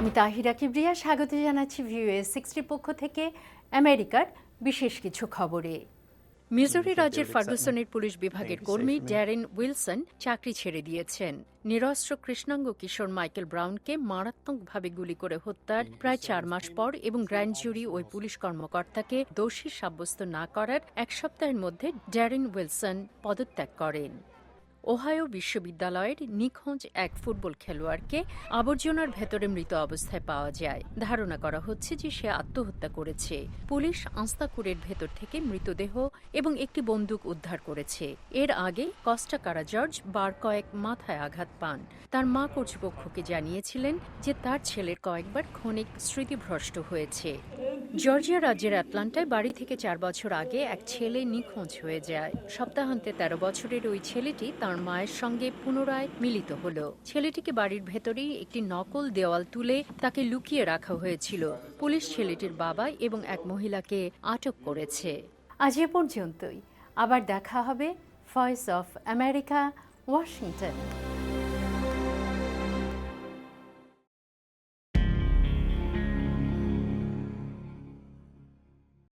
আমি তাহিরা কিবরিয়া স্বাগত জানাচ্ছি ভিউএস সিক্সটির পক্ষ থেকে আমেরিকার বিশেষ কিছু খবরে। মিজোরি রাজ্যের ফার্গুসনের পুলিশ বিভাগের কর্মী ড্যারেন উইলসন চাকরি ছেড়ে দিয়েছেন। নিরস্ত্র কৃষ্ণাঙ্গ কিশোর মাইকেল ব্রাউনকে মারাত্মকভাবে গুলি করে হত্যার প্রায় চার মাস পর এবং গ্র্যান্ড জুরি ওই পুলিশ কর্মকর্তাকে দোষী সাব্যস্ত না করার এক সপ্তাহের মধ্যে ড্যারেন উইলসন পদত্যাগ করেন। ওহাইও বিশ্ববিদ্যালয়ের নিখোঁজ এক ফুটবল খেলোয়াড়কে আবর্জনার ভেতরে মৃত অবস্থায় পাওয়া যায়। ধারণা করা হচ্ছে যে সে আত্মহত্যা করেছে। পুলিশ আস্তাকুরের ভেতর থেকে মৃতদেহ এবং একটি বন্দুক উদ্ধার করেছে। এর আগে কস্টা কারা জর্জ বার কয়েক মাথায় আঘাত পান। তার মা কর্তৃপক্ষকে জানিয়েছিলেন যে তার ছেলের কয়েকবার ক্ষণিক স্মৃতিভ্রষ্ট হয়েছে। জর্জিয়া রাজ্যের অ্যাটলান্টায় বাড়ি থেকে চার বছর আগে এক ছেলে নিখোঁজ হয়ে যায়। সপ্তাহান্তে তেরো বছরের ওই ছেলেটি তার মায়ের সঙ্গে পুনরায় মিলিত হল। ছেলেটিকে বাড়ির ভেতরেই একটি নকল দেওয়াল তুলে তাকে লুকিয়ে রাখা হয়েছিল। পুলিশ ছেলেটির বাবা এবং এক মহিলাকে আটক করেছে। আজ এ পর্যন্তই। আবার দেখা হবে ভয়েস অফ আমেরিকা ওয়াশিংটন